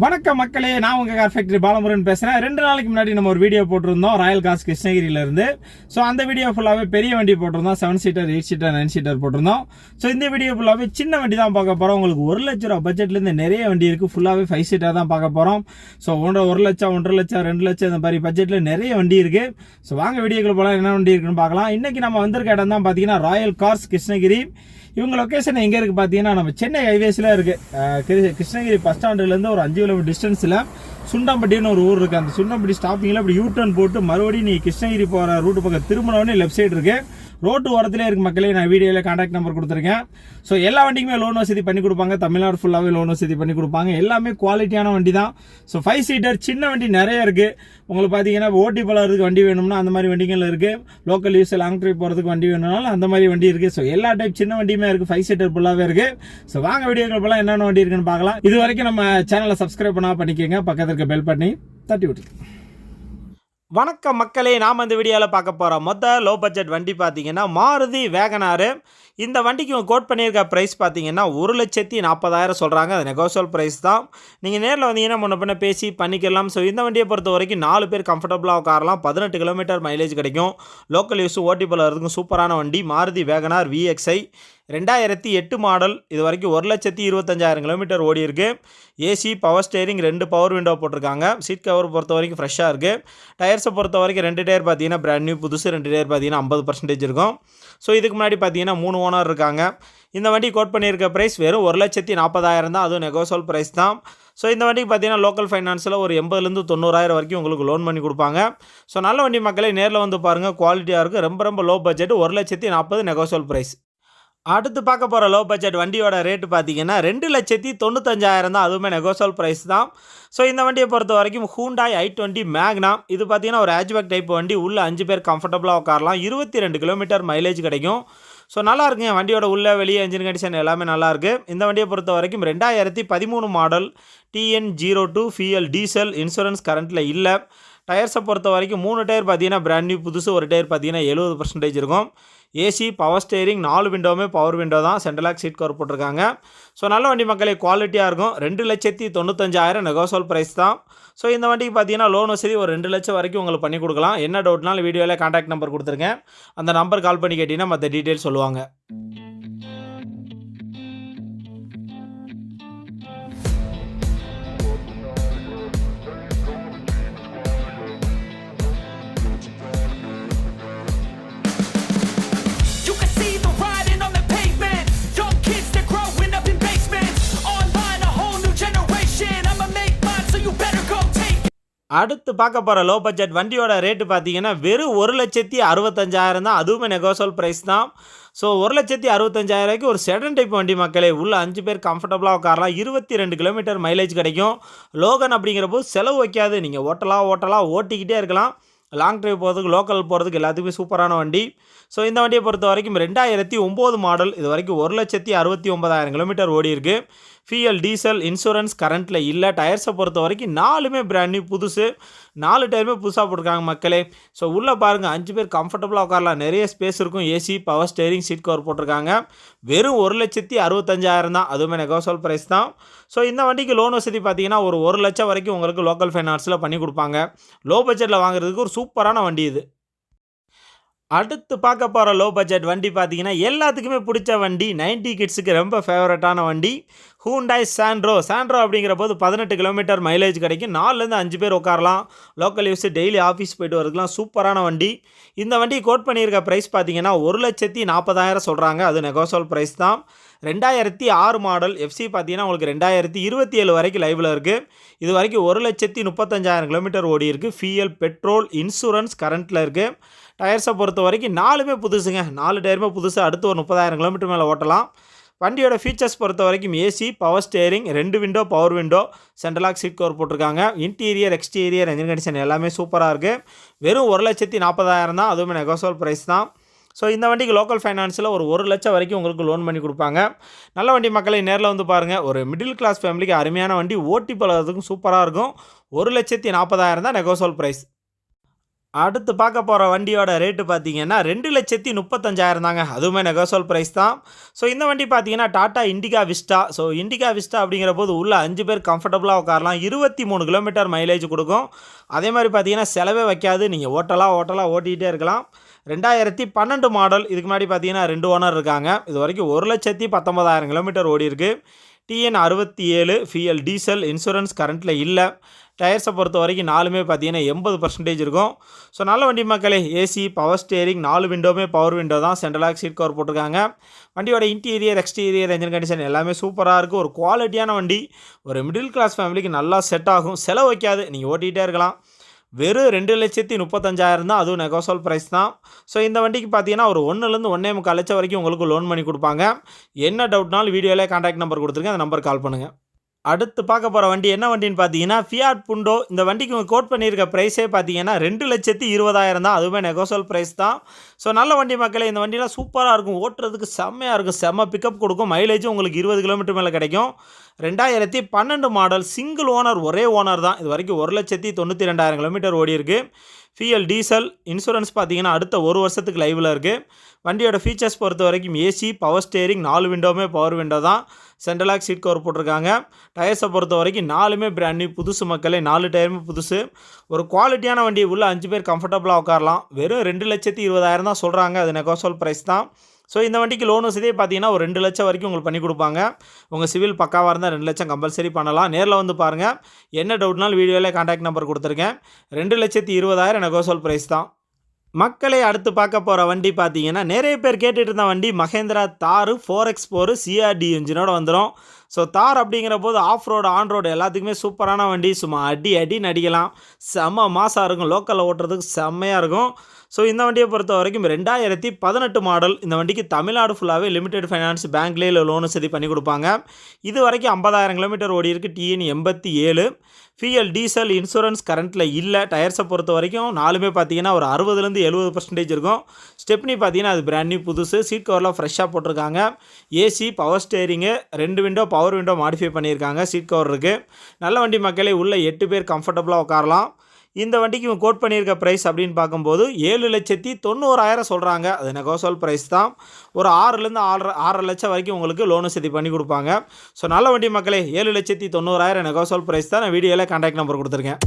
வணக்கம் மக்களே நான் உங்கள் கார் ஃபேக்டரி பாலமுருகன் பேசுகிறேன் ரெண்டு நாளைக்கு முன்னாடி நம்ம ஒரு வீடியோ போட்டிருந்தோம் ராயல் காஸ் கிருஷ்ணகிரியிலேருந்து ஸோ அந்த வீடியோ ஃபுல்லாகவே பெரிய வண்டி போட்டிருந்தோம் seven seater eight seater nine seater போட்டிருந்தோம். ஸோ இந்த வீடியோ ஃபுல்லாவே சின்ன வண்டி தான் பார்க்க போகிறோம் உங்களுக்கு ஒரு லட்ச ரூபா பட்ஜெட்லேருந்து நிறைய வண்டி இருக்குது ஃபுல்லாகவே ஃபைவ் சீட்டாக தான் பார்க்க போகிறோம் ஸோ ஒன்றரை ஒரு லட்சம் ஒன்றரை லட்சம் ரெண்டு லட்சம் இந்த மாதிரி பட்ஜெட்டில் நிறைய வண்டி இருக்குது ஸோ வாங்க வீடியோக்குள்ள போகலாம் என்ன வண்டி இருக்குன்னு பார்க்கலாம். இன்றைக்கி நம்ம வந்திருக்க இடம் தான் பார்த்தீங்கன்னா ராயல் கார்ஸ் கிருஷ்ணகிரி. இவங்க லொக்கேஷன் எங்கே இருக்குது பார்த்தீங்கன்னா நம்ம சென்னை ஹைவேஸில் இருக்குது கிருஷ்ணகிரி பஸ் ஸ்டாண்டுலேருந்து ஒரு அஞ்சு கிலோமீட்டர் டிஸ்டன்ஸில் சுண்டாம்பட்டின்னு ஒரு ஊர் இருக்குது அந்த சுண்டாம்பட்டி ஸ்டாப்பிங்கில் அப்படி யூ டர்ன் போட்டு மறுபடியும் நீ கிருஷ்ணகிரி போகிற ரூட் பக்கம் திரும்பினவொடனே லெஃப்ட் சைடு இருக்குது ரோட்டு ஓரத்திலே இருக்கு மக்களே நான் வீடியோவில் காண்டாக்ட் நம்பர் கொடுத்துருக்கேன். ஸோ எல்லா வண்டிக்குமே லோன் வசதி பண்ணி கொடுப்பாங்க. தமிழ்நாடு ஃபுல்லாகவே லோன் வசதி பண்ணி கொடுப்பாங்க. எல்லாமே குவாலிட்டியான வண்டி தான் ஸோ ஃபைவ் சீட்டர் சின்ன வண்டி நிறைய இருக்குது உங்களுக்கு பார்த்தீங்கன்னா ஓட்டி பழகிறதுக்கு வண்டி வேணும்னா அந்த மாதிரி வண்டிகள் இருக்குது லோக்கல் யூஸ் லாங் ட்ரிப் போகிறதுக்கு வண்டி வேணும்னாலும் அந்த மாதிரி வண்டி இருக்குது ஸோ எல்லா டைப் சின்ன வண்டியுமே இருக்குது ஃபைவ் சீட்டர் ஃபுல்லாகவே இருக்குது ஸோ வாங்க வீடியோக்கள் ஃபுல்லாக என்னென்ன வண்டி இருக்குன்னு பார்க்கலாம். இது வரைக்கும் நம்ம சேனலை சப்ஸ்கிரைப் பண்ணால் பண்ணிக்கோங்க. பக்கத்துக்கு இருக்க பெல் பண்ணி தட்டி விட்டு வணக்கம் மக்களே நாம் அந்த வீடியோவில் பார்க்க போகிறோம். மொத்த லோ பட்ஜெட் வண்டி பார்த்தீங்கன்னா மாருதி வேகனாரு. இந்த வண்டிக்கு கோட் பண்ணியிருக்க ப்ரைஸ் பார்த்தீங்கன்னா ஒரு லட்சத்தி நாற்பதாயிரம் சொல்கிறாங்க அது நெகோசியல் ப்ரைஸ் தான். நீங்கள் நேரில் வந்தீங்கன்னா முன்ன பின்ன பேசி பண்ணிக்கலாம். ஸோ இந்த வண்டியை பொறுத்த வரைக்கும் நாலு பேர் கம்ஃபர்டபுளாக உட்காரலாம். பதினெட்டு கிலோமீட்டர் மைலேஜ் கிடைக்கும். லோக்கல் யூஸ் ஓட்டி போகிறதுக்கும் சூப்பரான வண்டி மாருதி வேகனார் விஎக்ஸ்ஐ ரெண்டாயிரத்தி எட்டு மாடல் இது வரைக்கும் ஒரு லட்சத்தி இருபத்தஞ்சாயிரம் கிலோமீட்டர் ஓடி இருக்கு. ஏசி பவர் ஸ்டேரிங் ரெண்டு பவர் விண்டோ போட்டிருக்காங்க. சீட் கவர் பொறுத்த வரைக்கும் ஃப்ரெஷ்ஷாக இருக்குது டயர்ஸை பொறுத்த வரைக்கும் ரெண்டு டயர் பார்த்தீங்கன்னா பிராண்ட் நியூ புதுசு ரெண்டு டயர் பார்த்தீங்கன்னா ஐம்பது பர்சன்டேஜ் இருக்கும். ஸோ இதுக்கு முன்னாடி பார்த்தீங்கன்னா மூணு ஓனர் இருக்காங்க. இந்த வண்டி கோட் பண்ணியிருக்க ப்ரைஸ் வெறும் ஒரு லட்சத்தி நாற்பதாயிரம் தான். அதுவும் நெகோசோல் ப்ரைஸ் தான். ஸோ இந்த வண்டிக்கு பார்த்தீங்கன்னா லோக்கல் ஃபைனான்ஸில் ஒரு எண்பதுலேருந்து தொண்ணூறாயிரம் வரைக்கும் உங்களுக்கு லோன் பண்ணி கொடுப்பாங்க. ஸோ நல்ல வண்டி மக்களே நேரில் வந்து பாருங்கள் குவாலிட்டியாக இருக்குது ரொம்ப ரொம்ப லோ பட்ஜெட் ஒரு லட்சத்தி நாற்பது நெகோசோல் ப்ரைஸ் அடுத்து பார்க்க போகிற லோ பட்ஜெட் வண்டியோட ரேட்டு பார்த்தீங்கன்னா ரெண்டு லட்சத்தி தொண்ணூத்தஞ்சாயிரம் தான். அதுவுமே நெகோசல் ப்ரைஸ் தான். ஸோ இந்த வண்டியை பொறுத்த வரைக்கும் ஹூண்டாய் ஐ டுவெண்ட்டி மேக்னா இது பார்த்தீங்கன்னா ஒரு ஹேட்ச்பேக் டைப் வண்டி. உள்ளே அஞ்சு பேர் கம்ஃபர்டபுளாக உட்காரலாம். இருபத்தி ரெண்டு கிலோமீட்டர் மைலேஜ் கிடைக்கும். ஸோ நல்லா இருக்குங்க வண்டியோட உள்ளே வெளியே இன்ஜின் கண்டிஷன் எல்லாமே நல்லாயிருக்கு இந்த வண்டியை பொறுத்த வரைக்கும் ரெண்டாயிரத்தி பதிமூணு model TN zero two FL diesel insurance கரண்ட்டில் இல்லை. டயர்ஸை பொறுத்த வரைக்கும் மூணு டயர் பார்த்தீங்கன்னா பிராண்ட் நியூ புதுசு. ஒரு டயர் பார்த்தீங்கன்னா எழுபது பர்சன்டேஜ் இருக்கும். ஏசி பவர் ஸ்டேரிங் நாலு விண்டோவுமே பவர் விண்டோ தான். சென்ட்ரலாக் சீட் கவர் போட்டிருக்காங்க. ஸோ நல்ல வண்டி மக்களே குவாலிட்டியாக இருக்கும். ரெண்டு லட்சத்தி தொண்ணூத்தஞ்சாயிரம் நெகோசோல் ப்ரைஸ் தான். ஸோ இந்த வண்டிக்கு பார்த்தீங்கன்னா லோன் வசதி ஒரு ரெண்டு லட்சம் வரைக்கும் உங்களுக்கு பண்ணி கொடுக்கலாம். என்ன டவுட்னாலும் வீடியோவில் கான்டாக்ட் நம்பர் கொடுத்துருக்கேன் அந்த நம்பர் கால் பண்ணி கேட்டிங்கன்னா மற்ற டீட்டெயில் சொல்லுவாங்க. அடுத்து பார்க்க போகிற லோ பட்ஜெட் வண்டியோட ரேட்டு பார்த்தீங்கன்னா வெறும் ஒரு லட்சத்தி அறுபத்தஞ்சாயிரம் தான். அதுவுமே நெகோசல் ப்ரைஸ் தான். ஸோ ஒரு லட்சத்தி அறுபத்தஞ்சாயிரூபாய்க்கு ஒரு செடன் டைப் வண்டி மக்களே உள்ள அஞ்சு பேர் கம்ஃபர்டபுளாக உட்காரலாம். இருபத்தி ரெண்டு கிலோமீட்டர் மைலேஜ் கிடைக்கும். லோகன் அப்படிங்கிறப்போ செலவு வைக்காது. நீங்கள் ஓட்டலாம் ஓட்டலாம் ஓட்டிக்கிட்டே இருக்கலாம். லாங் ட்ரைவ் போகிறதுக்கு லோக்கல் போகிறதுக்கு எல்லாத்துக்குமே சூப்பரான வண்டி. ஸோ இந்த வண்டியை பொறுத்த வரைக்கும் ரெண்டாயிரத்தி ஒம்பது மாடல் இது வரைக்கும் ஒரு லட்சத்தி அறுபத்தி ஒம்பதாயிரம் கிலோமீட்டர் ஓடி இருக்குது ஃபிஎல் டீசல் இன்சூரன்ஸ் கரண்ட்டில் இல்லை. டயர்ஸை பொறுத்த வரைக்கும் நாலுமே பிராண்ட் நியூ புதுசு. நாலு டயருமே புதுசாக போட்டிருக்காங்க மக்களே. ஸோ உள்ளே பாருங்கள் அஞ்சு பேர் கம்ஃபர்டபுளாக உட்காரலாம். நிறைய ஸ்பேஸ் இருக்கும். AC power steering seat cover போட்டிருக்காங்க. வெறும் ஒரு லட்சத்தி அறுபத்தஞ்சாயிரம் தான். அதுவுமே நெகோசல் ப்ரைஸ் தான். ஸோ இந்த வண்டிக்கு லோன் வசதி பார்த்தீங்கன்னா ஒரு ஒரு லட்சம் வரைக்கும் உங்களுக்கு லோக்கல் ஃபைனான்ஸில் பண்ணி கொடுப்பாங்க. லோ பட்ஜெட்டில் வாங்குறதுக்கு ஒரு சூப்பரான வண்டி இது. அடுத்து பார்க்க போகிற லோ பட்ஜெட் வண்டி பார்த்தீங்கன்னா எல்லாத்துக்குமே பிடிச்ச வண்டி 90 கிட்ஸுக்கு ரொம்ப ஃபேவரட்டான வண்டி ஹூண்டாய் சாண்ட்ரோ சாண்ட்ரோ அப்படிங்கிற போது பதினெட்டு கிலோமீட்டர் மைலேஜ் கிடைக்கும். நாலுலேருந்து அஞ்சு பேர் உட்காரலாம். லோக்கல் யூஸ் டெய்லி ஆஃபீஸ் போயிட்டு வரதுக்குலாம் சூப்பரான வண்டி. இந்த வண்டி கோட் பண்ணியிருக்க ப்ரைஸ் பார்த்தீங்கன்னா ஒரு லட்சத்தி நாற்பதாயிரம் சொல்கிறாங்க அது நெகோசோல் ப்ரைஸ் தான். ரெண்டாயிரத்தி ஆறு மாடல் எஃப்சி பார்த்தீங்கன்னா உங்களுக்கு ரெண்டாயிரத்தி இருபத்தி ஏழு வரைக்கும் லைவில் இருக்குது இது வரைக்கும் ஒரு லட்சத்தி முப்பத்தஞ்சாயிரம் கிலோமீட்டர் ஓடி இருக்குது ஃபியல் பெட்ரோல் இன்சூரன்ஸ் கரண்ட்டில் இருக்குது டயர்ஸை பொறுத்த வரைக்கும் நாலுமே புதுசுங்க. நாலு டயருமே புதுசு அடுத்து ஒரு முப்பதாயிரம் கிலோமீட்டர் மேலே ஓட்டலாம். வண்டியோட ஃபீச்சர்ஸ் பொறுத்த வரைக்கும் ஏசி பவர் ஸ்டேரிங் ரெண்டு window power window central lock seat cover போட்டிருக்காங்க. இன்டீரியர் எக்ஸ்டீரியர் என்ஜின் கண்டிஷன் எல்லாமே சூப்பராக இருக்குது வெறும் ஒரு லட்சத்தி நாற்பதாயிரம் தான். அதுவுமே நெகோசோல் ப்ரைஸ் தான். ஸோ இந்த வண்டிக்கு லோக்கல் ஃபைனான்ஸில் ஒரு ஒரு லட்சம் வரைக்கும் உங்களுக்கு லோன் பண்ணி கொடுப்பாங்க. நல்ல வண்டி மக்களை நேரில் வந்து பாருங்கள் ஒரு மிடில் கிளாஸ் ஃபேமிலிக்கு அருமையான வண்டி ஓட்டி பழகிறதுக்கும் சூப்பராக இருக்கும். ஒரு லட்சத்தி நாற்பதாயிரம் தான் நெகோசோல் ப்ரைஸ் அடுத்து பார்க்க போகிற வண்டியோட ரேட்டு பார்த்தீங்கன்னா ரெண்டு லட்சத்தி முப்பத்தஞ்சாயிரம் தாங்க. அதுவுமே நெகோசோல் ப்ரைஸ் தான். ஸோ இந்த வண்டி பார்த்தீங்கன்னா Tata Indica Vista so Indica Vista அப்படிங்கிற போது உள்ள அஞ்சு பேர் கம்ஃபர்டபுளாக உட்காரலாம். இருபத்தி மூணு கிலோமீட்டர் மைலேஜ் கொடுக்கும். அதே மாதிரி பார்த்தீங்கன்னா செலவே வைக்காது. நீங்கள் ஓட்டலாம் ஓட்டலாம் ஓட்டிகிட்டே இருக்கலாம். ரெண்டாயிரத்தி பன்னெண்டு மாடல் இதுக்கு முன்னாடி பார்த்தீங்கன்னா ரெண்டு ஓனர் இருக்காங்க. இது வரைக்கும் ஒரு லட்சத்தி பத்தொம்பதாயிரம் கிலோமீட்டர் ஓடி இருக்குது டிஎன் அறுபத்தி ஏழு ஃபிஎல் டீசல் இன்சூரன்ஸ் கரண்ட்டில் இல்லை. டயர்ஸை பொறுத்த வரைக்கும் நாலுமே பார்த்தீங்கன்னா எண்பது பர்சன்டேஜ் இருக்கும். ஸோ நல்ல வண்டி மக்களே ஏசி பவர் ஸ்டேரிங் நாலு விண்டோமே பவர் விண்டோ தான். சென்ட்ரலாக் சீட் கவர் போட்டிருக்காங்க. வண்டியோட இன்டீரியர் எக்ஸ்டீரியர் என்ஜின் கண்டிஷன் எல்லாமே சூப்பராக இருக்குது ஒரு குவாலிட்டியான வண்டி ஒரு மிடில் கிளாஸ் ஃபேமிலிக்கு நல்லா செட் ஆகும். செலவு வைக்காது. நீங்கள் ஓட்டிகிட்டே இருக்கலாம். வெறும் ரெண்டு லட்சத்தி முப்பத்தஞ்சாயிரம் தான் அதுவும் நெகோசோல் ப்ரைஸ் தான். ஸோ இந்த வண்டிக்கு பார்த்தீங்கன்னா ஒரு ஒன்றுலேருந்து ஒன்றே முக்கால் லட்சம் வரைக்கும் உங்களுக்கு லோன் பண்ணி கொடுப்பாங்க. என்ன டவுட்னாலும் வீடியோவிலே காண்டாக்ட் நம்பர் கொடுத்துருக்கேன் அந்த நம்பர் கால் பண்ணுங்கள் அடுத்து பார்க்க போகிற வண்டி என்ன வண்டின்னு பார்த்தீங்கன்னா ஃபியாட் புண்டோ இந்த வண்டிக்கு உங்கள் கோட் பண்ணியிருக்க ப்ரைஸே பார்த்தீங்கன்னா ரெண்டு லட்சத்தி இருபதாயிரம் தான் அதுவுமே நெகோசோல் ப்ரைஸ் தான். ஸோ நல்ல வண்டி மக்களே இந்த வண்டியெலாம் சூப்பராக இருக்கும் ஓட்டுறதுக்கு செம்மையாக இருக்கும். செம்ம பிக்கப் கொடுக்கும் மைலேஜும் உங்களுக்கு இருபது கிலோமீட்டர் மேலே கிடைக்கும். ரெண்டாயிரத்தி பன்னெண்டு மாடல் சிங்கிள் ஓனர் ஒரே ஓனர் தான். இது வரைக்கும் ஒரு லட்சத்தி தொண்ணூற்றி ரெண்டாயிரம் கிலோமீட்டர் ஓடி இருக்கு. ஃபிஎல் டீசல் இன்சூரன்ஸ் பார்த்தீங்கன்னா அடுத்த ஒரு வருஷத்துக்கு லைவில் இருக்குது வண்டியோட ஃபீச்சர்ஸ் பொறுத்த வரைக்கும் ஏசி பவர் ஸ்டேரிங் நாலு விண்டோவுமே பவர் விண்டோ தான். சென்ட்ரலாக் சீட் கவர் போட்டிருக்காங்க. டயர்ஸை பொறுத்த வரைக்கும் நாலுமே பிராண்ட் நியூ புதுசு மக்களே நாலு டயருமே புதுசு. ஒரு குவாலிட்டியான வண்டி உள்ள அஞ்சு பேர் கம்ஃபர்டபுளாக உட்காரலாம். வெறும் ரெண்டு லட்சத்தி இருபதாயிரம் தான் சொல்கிறாங்க அது நெகோசோல் ப்ரைஸ் தான். ஸோ இந்த வண்டிக்கு லோன் வசதியே பார்த்தீங்கன்னா ஒரு ரெண்டு லட்சம் வரைக்கும் உங்களுக்கு பண்ணி கொடுப்பாங்க. உங்கள் சிவில் பக்காவாக இருந்தால் ரெண்டு லட்சம் கம்பல்சரி பண்ணலாம். நேரில் வந்து பாருங்கள் என்ன டவுட்னாலும் வீடியோவில் கான்டாக்ட் நம்பர் கொடுத்துருக்கேன். ரெண்டு லட்சத்தி இருபதாயிரம் நெகோசோல் ப்ரைஸ் தான். மக்களை அடுத்து பார்க்க போகிற வண்டி பார்த்தீங்கன்னா நிறைய பேர் கேட்டுட்டு இருந்த வண்டி மகேந்திரா தார் ஃபோர் எக்ஸ் ஃபோர் சிஆர்டி இன்ஜினோட வந்துடும் ஸோ தார் அப்படிங்கிற போது ஆஃப் ரோடு ஆன் ரோடு எல்லாத்துக்குமே சூப்பரான வண்டி. சும்மா அடி அடி நடிக்கலாம். செம்ம மாசாக இருக்கும். லோக்கலில் ஓட்டுறதுக்கு செம்மையாக இருக்கும். ஸோ இந்த வண்டியை பொறுத்த வரைக்கும் ரெண்டாயிரத்தி பதினெட்டு மாடல் இந்த வண்டிக்கு தமிழ்நாடு ஃபுல்லாகவே லிமிடெட் ஃபைனான்ஸ் பேங்க்லேயே லோனு சதி பண்ணி கொடுப்பாங்க. இது வரைக்கும் ஐம்பதாயிரம் கிலோமீட்டர் ஓடி இருக்குது டிஎன் எண்பத்தி ஏழு. ஃபிஎல் டீசல் இன்சூரன்ஸ் கரண்ட்டில் இல்லை. டயர்ஸை பொறுத்த வரைக்கும் நாலுமே பார்த்தீங்கன்னா ஒரு அறுபதுலேருந்து எழுபது பர்சன்டேஜ் இருக்கும். ஸ்டெப்னி பார்த்தீங்கன்னா அது பிராண்ட் நியூ புதுசு. சீட் கவர்லாம் ஃப்ரெஷ்ஷாக போட்டிருக்காங்க. ஏசி பவர் ஸ்டேரிங்கு ரெண்டு விண்டோ பவர் விண்டோ மாடிஃபை பண்ணியிருக்காங்க. சீட் கவர் இருக்குது நல்ல வண்டி மக்களே உள்ள எட்டு பேர் கம்ஃபர்டபுளாக உட்காரலாம். இந்த வண்டிக்கு இவங்க கோட் பண்ணியிருக்க ப்ரைஸ் அப்படின்னு பார்க்கும்போது ஏழு லட்சத்தி தொண்ணூறாயிரம் சொல்கிறாங்க அது நெகோசோல் ப்ரைஸ் தான். ஒரு ஆறுலேருந்து ஆறரை ஆறரை லட்சம் வரைக்கும் உங்களுக்கு லோன் வசதி பண்ணி கொடுப்பாங்க. ஸோ நல்ல வண்டி மக்களே ஏழு லட்சத்தி தொண்ணூறாயிரம் நெகோசோல் ப்ரைஸ் தான். நான் வீடியோவில் கான்டாக்ட் நம்பர் கொடுத்துருக்கேன்.